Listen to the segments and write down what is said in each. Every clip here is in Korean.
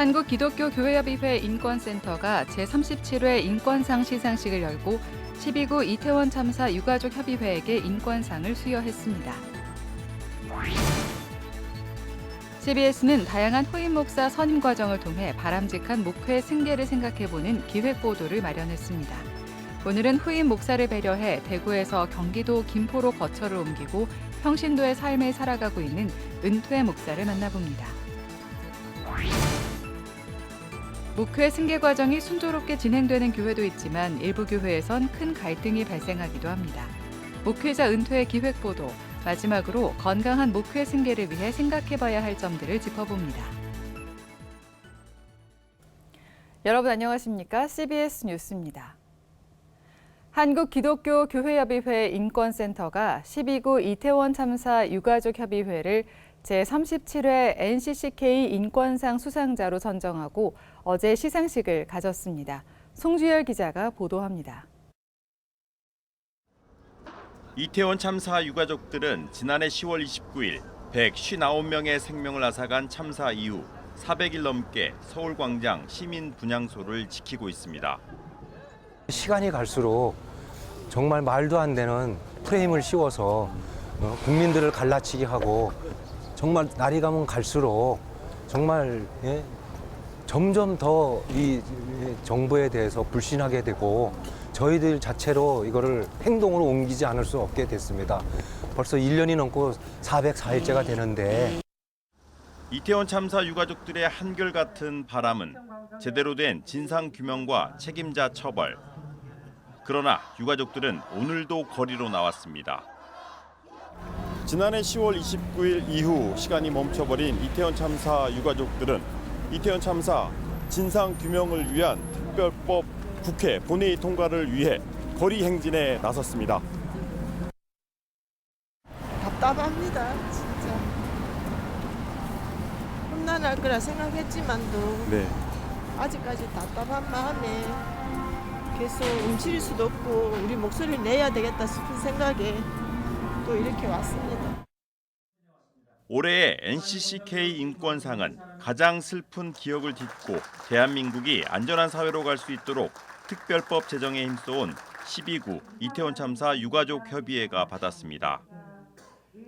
한국기독교교회협의회 인권센터가 제37회 인권상 시상식을 열고 12구 이태원 참사 유가족 협의회에게 인권상을 수여했습니다. CBS는 다양한 후임 목사 선임 과정을 통해 바람직한 목회 승계를 생각해보는 기획 보도를 마련했습니다. 오늘은 후임 목사를 배려해 대구에서 경기도 김포로 거처를 옮기고 평신도의 삶을 살아가고 있는 은퇴 목사를 만나봅니다. 목회 승계 과정이 순조롭게 진행되는 교회도 있지만 일부 교회에선 큰 갈등이 발생하기도 합니다. 목회자 은퇴 기획 보도 마지막으로 건강한 목회 승계를 위해 생각해봐야 할 점들을 짚어봅니다. 여러분 안녕하십니까? CBS 뉴스입니다. 한국기독교 교회협의회 인권센터가 12구 이태원 참사 유가족 협의회를 제37회 NCCK 인권상 수상자로 선정하고 어제 시상식을 가졌습니다. 송주열 기자가 보도합니다. 이태원 참사 유가족들은 지난해 10월 29일 159명의 생명을 앗아간 참사 이후 400일 넘게 서울광장 시민 분향소를 지키고 있습니다. 시간이 갈수록 정말 말도 안 되는 프레임을 씌워서 어, 국민들을 갈라치게 하고 정말 날이 가면 갈수록 정말 예, 점점 더 이 정부에 대해서 불신하게 되고 저희들 자체로 이거를 행동으로 옮기지 않을 수 없게 됐습니다. 벌써 1년이 넘고 404일째가 되는데 이태원 참사 유가족들의 한결같은 바람은 제대로 된 진상 규명과 책임자 처벌. 그러나 유가족들은 오늘도 거리로 나왔습니다. 지난해 10월 29일 이후 시간이 멈춰버린 이태원 참사 유가족들은 이태원 참사 진상 규명을 위한 특별법 국회 본회의 통과를 위해 거리 행진에 나섰습니다. 답답합니다, 진짜. 험난할 거라 생각했지만도 네. 아직까지 답답한 마음에 계속 움츠릴 수도 없고 우리 목소리를 내야 되겠다 싶은 생각에 또 이렇게 왔습니다. 올해의 NCCK 인권상은 가장 슬픈 기억을 딛고 대한민국이 안전한 사회로 갈 수 있도록 특별법 제정에 힘써온 12구 이태원 참사 유가족 협의회가 받았습니다.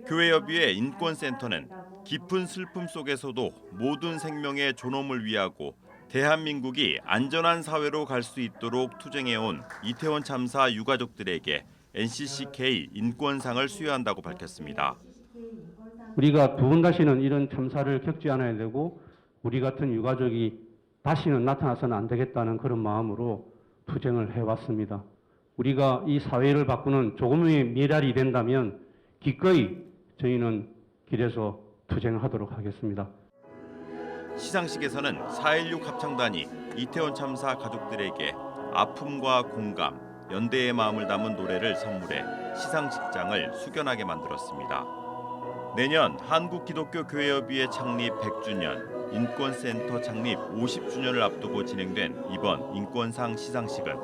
교회협의회 인권센터는 깊은 슬픔 속에서도 모든 생명의 존엄을 위하고 대한민국이 안전한 사회로 갈 수 있도록 투쟁해온 이태원 참사 유가족들에게 NCCK 인권상을 수여한다고 밝혔습니다. 우리가 두 번 다시는 이런 참사를 겪지 않아야 되고 우리 같은 유가족이 다시는 나타나서는 안 되겠다는 그런 마음으로 투쟁을 해왔습니다. 우리가 이 사회를 바꾸는 조금의 미랄이 된다면 기꺼이 저희는 길에서 투쟁하도록 하겠습니다. 시상식에서는 4.16 합창단이 이태원 참사 가족들에게 아픔과 공감, 연대의 마음을 담은 노래를 선물해 시상식장을 숙연하게 만들었습니다. 내년 한국 기독교 교회협의회 창립 100주년, 인권센터 창립 50주년을 앞두고 진행된 이번 인권상 시상식은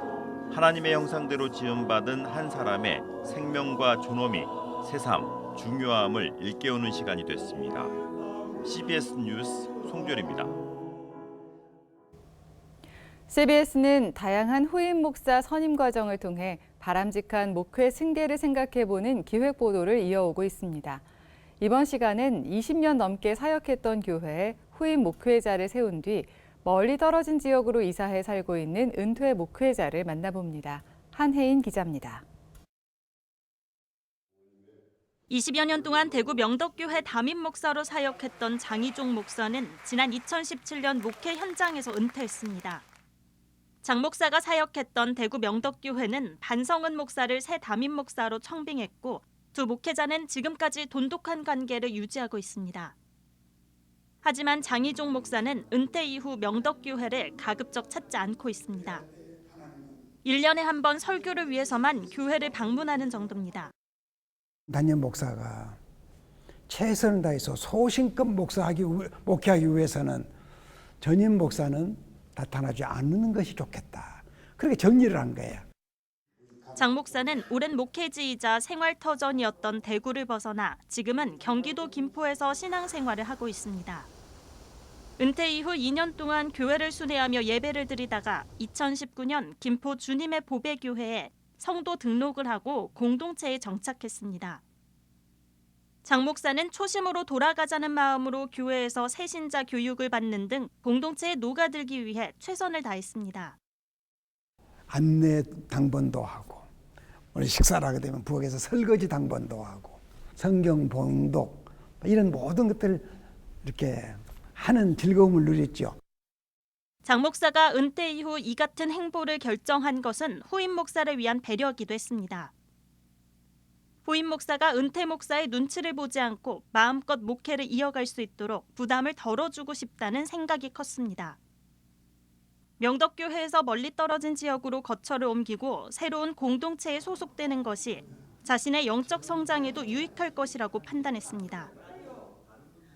하나님의 형상대로 지음받은 한 사람의 생명과 존엄이 새삼 중요함을 일깨우는 시간이 됐습니다. CBS 뉴스 송별입니다. CBS는 다양한 후임 목사 선임 과정을 통해 바람직한 목회 승계를 생각해보는 기획 보도를 이어오고 있습니다. 이번 시간은 20년 넘게 사역했던 교회에 후임 목회자를 세운 뒤 멀리 떨어진 지역으로 이사해 살고 있는 은퇴 목회자를 만나봅니다. 한혜인 기자입니다. 20여 년 동안 대구 명덕교회 담임 목사로 사역했던 장희종 목사는 지난 2017년 목회 현장에서 은퇴했습니다. 장 목사가 사역했던 대구 명덕교회는 반성은 목사를 새 담임 목사로 청빙했고 두 목회자는 지금까지 돈독한 관계를 유지하고 있습니다. 하지만 장희종 목사는 은퇴 이후 명덕교회를 가급적 찾지 않고 있습니다. 1년에 한 번 설교를 위해서만 교회를 방문하는 정도입니다. 단임 목사가 최선을 다해서 소신껏 목사하기 위- 목회하기 위해서는 전임 목사는 나타나지 않는 것이 좋겠다. 그렇게 정리를 한 거예요. 장 목사는 오랜 목회지이자 생활터전이었던 대구를 벗어나 지금은 경기도 김포에서 신앙생활을 하고 있습니다. 은퇴 이후 2년 동안 교회를 순회하며 예배를 드리다가 2019년 김포 주님의 보배교회에 성도 등록을 하고 공동체에 정착했습니다. 장 목사는 초심으로 돌아가자는 마음으로 교회에서 새신자 교육을 받는 등 공동체에 녹아들기 위해 최선을 다했습니다. 안내 당번도 하고 우리 식사를 하게 되면 부엌에서 설거지 당번도 하고 성경 봉독 이런 모든 것들을 이렇게 하는 즐거움을 누렸죠. 장 목사가 은퇴 이후 이 같은 행보를 결정한 것은 후임 목사를 위한 배려이기도 했습니다. 후임 목사가 은퇴 목사의 눈치를 보지 않고 마음껏 목회를 이어갈 수 있도록 부담을 덜어주고 싶다는 생각이 컸습니다. 명덕교회에서 멀리 떨어진 지역으로 거처를 옮기고 새로운 공동체에 소속되는 것이 자신의 영적 성장에도 유익할 것이라고 판단했습니다.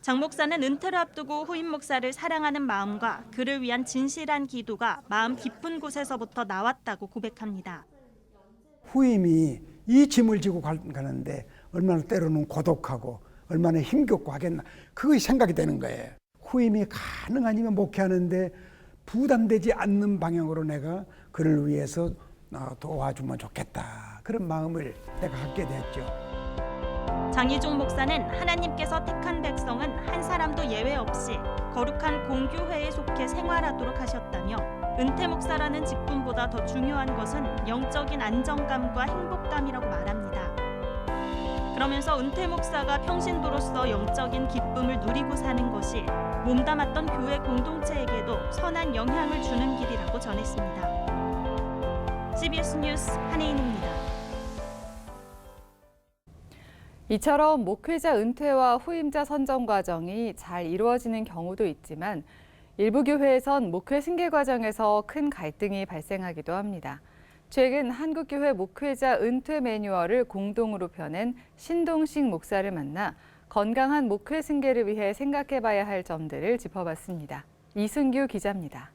장 목사는 은퇴를 앞두고 후임 목사를 사랑하는 마음과 그를 위한 진실한 기도가 마음 깊은 곳에서부터 나왔다고 고백합니다. 후임이 이 짐을 지고 갈- 가는데 얼마나 때로는 고독하고 얼마나 힘겹고 하겠나 그것이 생각이 되는 거예요. 후임이 가능하면 목회하는데 부담되지 않는 방향으로 내가 그를 위해서 어, 도와주면 좋겠다 그런 마음을 내가 갖게 됐죠. 장희종 목사는 하나님께서 택한 백성은 한 사람도 예외 없이 거룩한 공교회에 속해 생활하도록 하셨다며 은퇴 목사라는 직분보다 더 중요한 것은 영적인 안정감과 행복감이라고 말합니다. 그러면서 은퇴 목사가 평신도로서 영적인 기쁨을 누리고 사는 것이 몸담았던 교회 공동체에게도 선한 영향을 주는 길이라고 전했습니다. CBS 뉴스 한혜인입니다. 이처럼 목회자 은퇴와 후임자 선정 과정이 잘 이루어지는 경우도 있지만 일부 교회에선 목회 승계 과정에서 큰 갈등이 발생하기도 합니다. 최근 한국교회 목회자 은퇴 매뉴얼을 공동으로 펴낸 신동식 목사를 만나 건강한 목회 승계를 위해 생각해 봐야 할 점들을 짚어봤습니다. 이승규 기자입니다.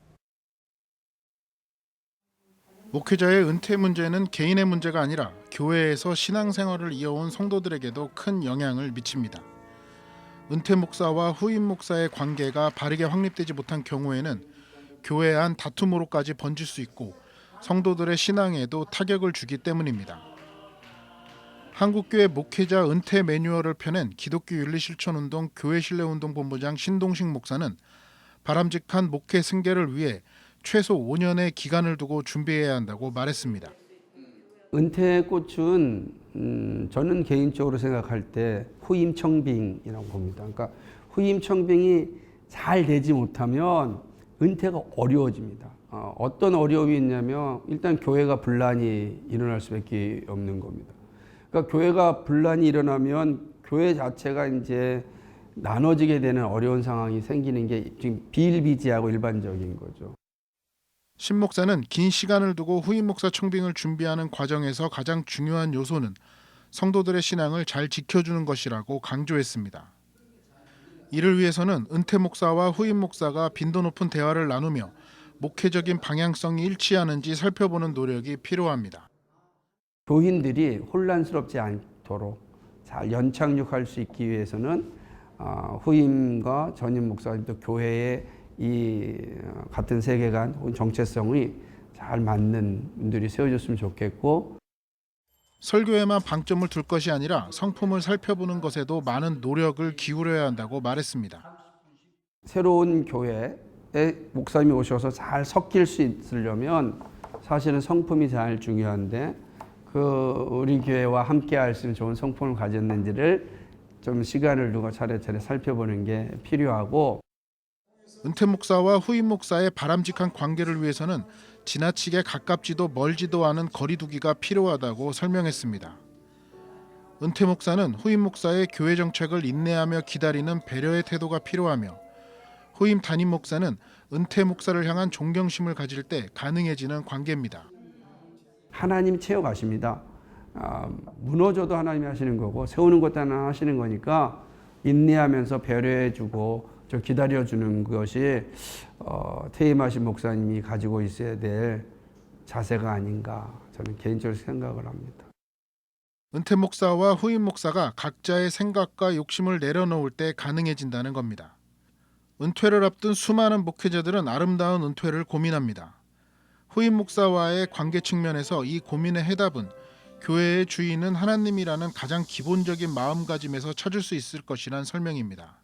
목회자의 은퇴 문제는 개인의 문제가 아니라 교회에서 신앙생활을 이어온 성도들에게도 큰 영향을 미칩니다. 은퇴 목사와 후임 목사의 관계가 바르게 확립되지 못한 경우에는 교회 안 다툼으로까지 번질 수 있고 성도들의 신앙에도 타격을 주기 때문입니다. 한국교회 목회자 은퇴 매뉴얼을 펴낸 기독교 윤리실천운동 교회신뢰운동 본부장 신동식 목사는 바람직한 목회 승계를 위해 최소 5년의 기간을 두고 준비해야 한다고 말했습니다. 은퇴 꽃은 음, 저는 개인적으로 생각할 때 후임 청빙이라고 봅니다. 그러니까 후임 청빙이 잘 되지 못하면 은퇴가 어려워집니다. 어, 어떤 어려움이 있냐면 일단 교회가 분란이 일어날 수밖에 없는 겁니다. 그러니까 교회가 분란이 일어나면 교회 자체가 이제 나눠지게 되는 어려운 상황이 생기는 게 지금 비일비재하고 일반적인 거죠. 신 목사는 긴 시간을 두고 후임 목사 청빙을 준비하는 과정에서 가장 중요한 요소는 성도들의 신앙을 잘 지켜주는 것이라고 강조했습니다. 이를 위해서는 은퇴 목사와 후임 목사가 빈도 높은 대화를 나누며 목회적인 방향성이 일치하는지 살펴보는 노력이 필요합니다. 교인들이 혼란스럽지 않도록 잘 연착륙할 수 있기 위해서는 어, 후임과 전임 목사님 또 교회의 이 어, 같은 세계관 혹은 정체성이 잘 맞는 분들이 세워졌으면 좋겠고 설교에만 방점을 둘 것이 아니라 성품을 살펴보는 것에도 많은 노력을 기울여야 한다고 말했습니다. 새로운 교회에 목사님이 오셔서 잘 섞일 수 있으려면 사실은 성품이 잘 중요한데 그 우리 교회와 함께 할 수 있는 좋은 성품을 가졌는지를 좀 시간을 두고 차례차례 살펴보는 게 필요하고 은퇴 목사와 후임 목사의 바람직한 관계를 위해서는 지나치게 가깝지도 멀지도 않은 거리두기가 필요하다고 설명했습니다. 은퇴 목사는 후임 목사의 교회 정책을 인내하며 기다리는 배려의 태도가 필요하며 후임 담임 목사는 은퇴 목사를 향한 존경심을 가질 때 가능해지는 관계입니다. 하나님 채워가십니다. 아, 무너져도 하나님이 하시는 거고 세우는 것도 하나 하시는 거니까 인내하면서 배려해주고 저 기다려주는 것이 어, 퇴임하신 목사님이 가지고 있어야 될 자세가 아닌가 저는 개인적으로 생각을 합니다. 은퇴 목사와 후임 목사가 각자의 생각과 욕심을 내려놓을 때 가능해진다는 겁니다. 은퇴를 앞둔 수많은 목회자들은 아름다운 은퇴를 고민합니다. 후임 목사와의 관계 측면에서 이 고민의 해답은 교회의 주인은 하나님이라는 가장 기본적인 마음가짐에서 찾을 수 있을 것이란 설명입니다.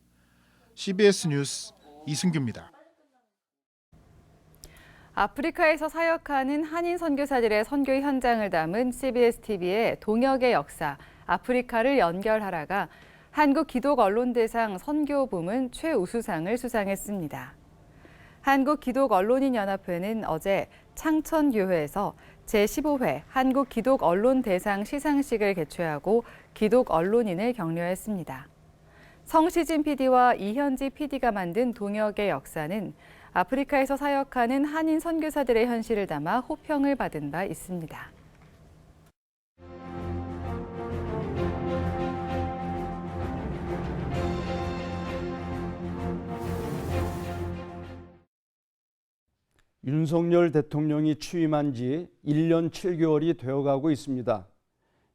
CBS 뉴스 이승규입니다. 아프리카에서 사역하는 한인 선교사들의 선교 현장을 담은 CBS TV의 동역의 역사 아프리카를 연결하라가 한국 기독 언론대상 선교 부문 최우수상을 수상했습니다. 한국 기독 언론인 연합회는 어제 창천교회에서 제15회 한국 기독 언론 대상 시상식을 개최하고 기독 언론인을 격려했습니다. 성시진 PD와 이현지 PD가 만든 동역의 역사는 아프리카에서 사역하는 한인 선교사들의 현실을 담아 호평을 받은 바 있습니다. 윤석열 대통령이 취임한 지 1년 7개월이 되어가고 있습니다.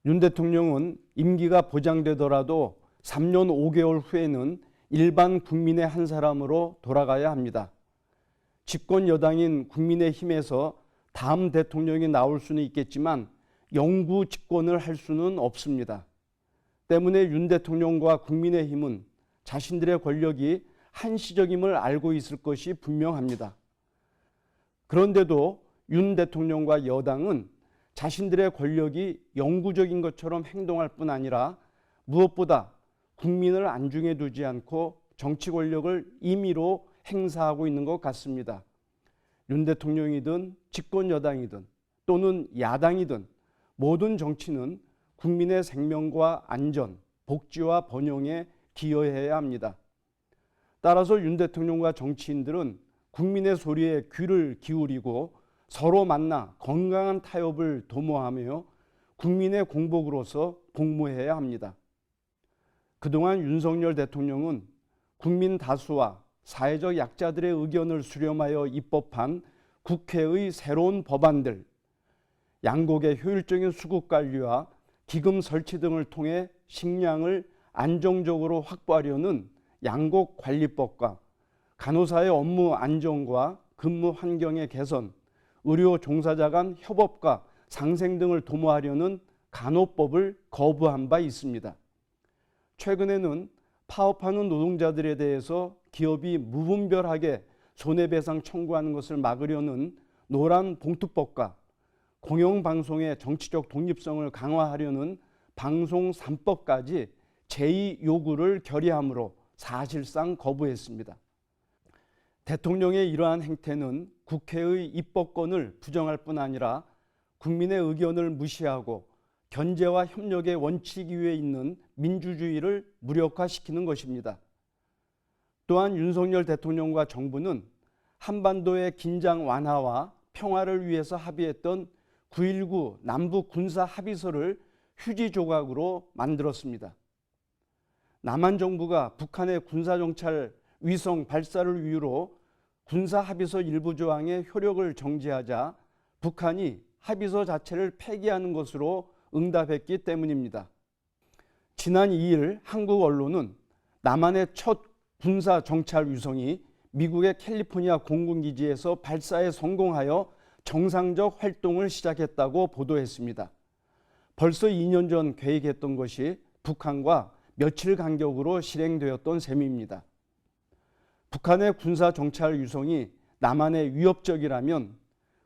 윤 대통령은 임기가 보장되더라도 3년 5개월 후에는 일반 국민의 한 사람으로 돌아가야 합니다. 집권 여당인 국민의힘에서 다음 대통령이 나올 수는 있겠지만 영구 집권을 할 수는 없습니다. 때문에 윤 대통령과 국민의힘은 자신들의 권력이 한시적임을 알고 있을 것이 분명합니다. 그런데도 윤 대통령과 여당은 자신들의 권력이 영구적인 것처럼 행동할 뿐 아니라 무엇보다 국민을 안중에 두지 않고 정치 권력을 임의로 행사하고 있는 것 같습니다. 윤 대통령이든 집권 여당이든 또는 야당이든 모든 정치는 국민의 생명과 안전, 복지와 번영에 기여해야 합니다. 따라서 윤 대통령과 정치인들은 국민의 소리에 귀를 기울이고 서로 만나 건강한 타협을 도모하며 국민의 공복으로서 공모해야 합니다. 그동안 윤석열 대통령은 국민 다수와 사회적 약자들의 의견을 수렴하여 입법한 국회의 새로운 법안들, 양곡의 효율적인 수급 관리와 기금 설치 등을 통해 식량을 안정적으로 확보하려는 양곡 관리법과 간호사의 업무 안정과 근무 환경의 개선, 의료 종사자 간 협업과 상생 등을 도모하려는 간호법을 거부한 바 있습니다. 최근에는 파업하는 노동자들에 대해서 기업이 무분별하게 손해배상 청구하는 것을 막으려는 노란 봉투법과 공영방송의 정치적 독립성을 강화하려는 방송 3법까지 제2 요구를 결의함으로 사실상 거부했습니다. 대통령의 이러한 행태는 국회의 입법권을 부정할 뿐 아니라 국민의 의견을 무시하고 견제와 협력의 원칙 위에 있는 민주주의를 무력화시키는 것입니다. 또한 윤석열 대통령과 정부는 한반도의 긴장 완화와 평화를 위해서 합의했던 9.19 남북 군사 합의서를 휴지 조각으로 만들었습니다. 남한 정부가 북한의 군사 정찰 위성 발사를 이유로 군사 합의서 일부 조항의 효력을 정지하자 북한이 합의서 자체를 폐기하는 것으로 응답했기 때문입니다. 지난 2일 한국 언론은 남한의 첫 군사 정찰 위성이 미국의 캘리포니아 공군기지에서 발사에 성공하여 정상적 활동을 시작했다고 보도했습니다. 벌써 2년 전 계획했던 것이 북한과 며칠 간격으로 실행되었던 셈입니다. 북한의 군사 정찰 유성이 남한에 위협적이라면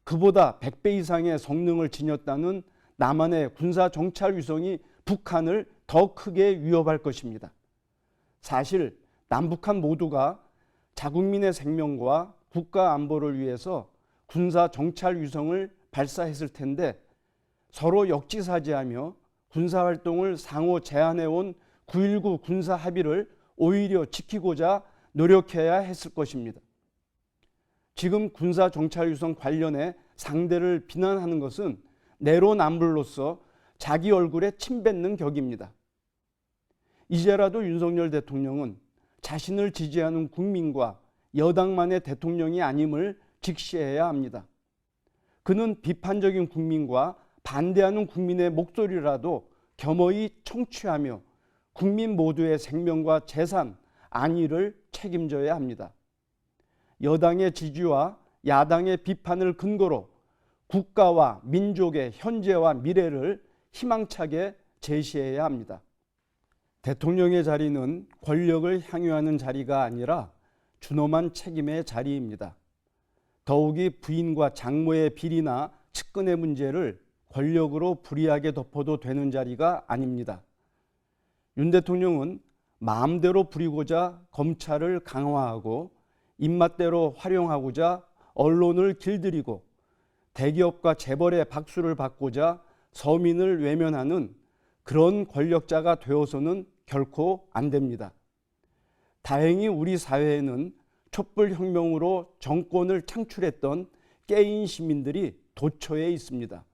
그보다 100배 이상의 성능을 지녔다는 남한의 군사 정찰 위성이 북한을 더 크게 위협할 것입니다. 사실 남북한 모두가 자국민의 생명과 국가 안보를 위해서 군사 정찰 위성을 발사했을 텐데 서로 역지사지하며 군사 활동을 상호 제한해 온 9.19 군사 합의를 오히려 지키고자 노력해야 했을 것입니다. 지금 군사 정찰 위성 관련해 상대를 비난하는 것은 내로남불로서 자기 얼굴에 침 뱉는 격입니다. 이제라도 윤석열 대통령은 자신을 지지하는 국민과 여당만의 대통령이 아님을 직시해야 합니다. 그는 비판적인 국민과 반대하는 국민의 목소리라도 겸허히 청취하며 국민 모두의 생명과 재산, 안위를 책임져야 합니다. 여당의 지지와 야당의 비판을 근거로 국가와 민족의 현재와 미래를 희망차게 제시해야 합니다. 대통령의 자리는 권력을 향유하는 자리가 아니라 준엄한 책임의 자리입니다. 더욱이 부인과 장모의 비리나 측근의 문제를 권력으로 불이하게 덮어도 되는 자리가 아닙니다. 윤 대통령은 마음대로 부리고자 검찰을 강화하고 입맛대로 활용하고자 언론을 길들이고 대기업과 재벌의 박수를 받고자 서민을 외면하는 그런 권력자가 되어서는 결코 안 됩니다. 다행히 우리 사회에는 촛불혁명으로 정권을 창출했던 깨인 시민들이 도처에 있습니다.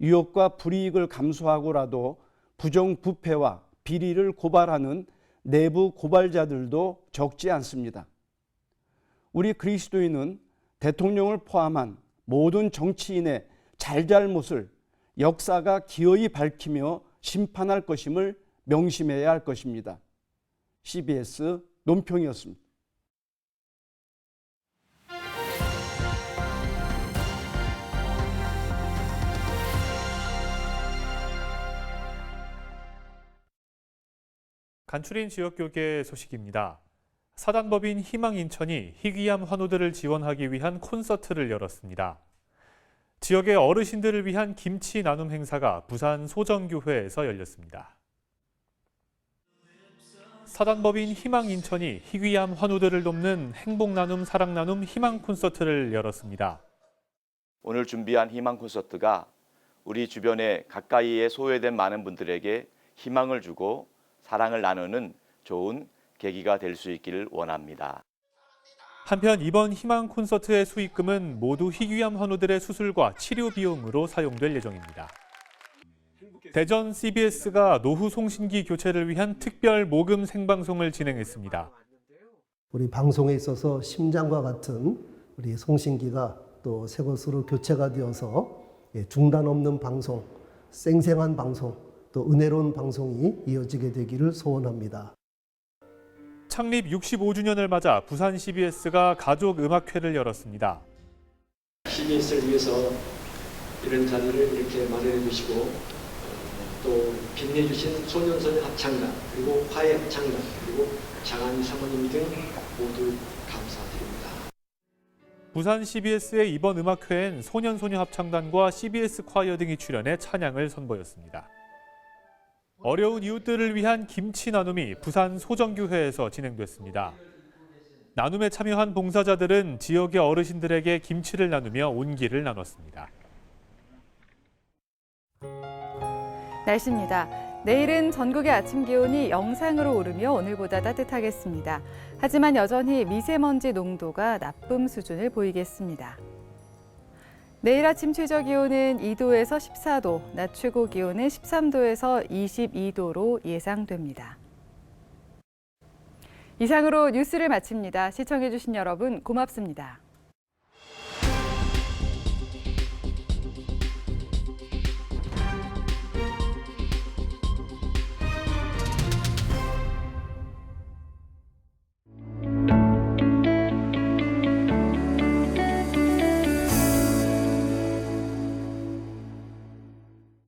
유혹과 불이익을 감수하고라도 부정부패와 비리를 고발하는 내부 고발자들도 적지 않습니다. 우리 그리스도인은 대통령을 포함한 모든 정치인의 잘잘못을 역사가 기어이 밝히며 심판할 것임을 명심해야 할 것입니다. CBS 논평이었습니다. 간추린 지역교계 소식입니다. 사단법인 희망인천이 희귀암 환우들을 지원하기 위한 콘서트를 열었습니다. 지역의 어르신들을 위한 김치 나눔 행사가 부산 소정교회에서 열렸습니다. 사단법인 희망인천이 희귀암 환우들을 돕는 행복 나눔 사랑 나눔 희망 콘서트를 열었습니다. 오늘 준비한 희망 콘서트가 우리 주변에 가까이에 소외된 많은 분들에게 희망을 주고 사랑을 나누는 좋은 계기가 될 수 있기를 원합니다. 한편 이번 희망 콘서트의 수익금은 모두 희귀암 환우들의 수술과 치료 비용으로 사용될 예정입니다. 대전 CBS가 노후 송신기 교체를 위한 특별 모금 생방송을 진행했습니다. 우리 방송에 있어서 심장과 같은 우리 송신기가 또 새 것으로 교체가 되어서 예, 중단 없는 방송, 생생한 방송, 또 은혜로운 방송이 이어지게 되기를 소원합니다. 창립 65주년을 맞아 부산 CBS가 가족 음악회를 열었습니다. CBS를 위해서 이런 자리를 이렇게 마련해 주시고 어, 또 빛내 주신 소년소녀 합창단 그리고 화해 합창단 그리고 장한희 사모님 등 모두 감사드립니다. 부산 CBS의 이번 음악회엔 소년소녀 합창단과 CBS 콰이어 등이 출연해 찬양을 선보였습니다. 어려운 이웃들을 위한 김치 나눔이 부산 소정교회에서 진행됐습니다. 나눔에 참여한 봉사자들은 지역의 어르신들에게 김치를 나누며 온기를 나눴습니다. 날씨입니다. 내일은 전국의 아침 기온이 영상으로 오르며 오늘보다 따뜻하겠습니다. 하지만 여전히 미세먼지 농도가 나쁨 수준을 보이겠습니다. 내일 아침 최저 기온은 2도에서 14도, 낮 최고 기온은 13도에서 22도로 예상됩니다. 이상으로 뉴스를 마칩니다. 시청해주신 여러분 고맙습니다.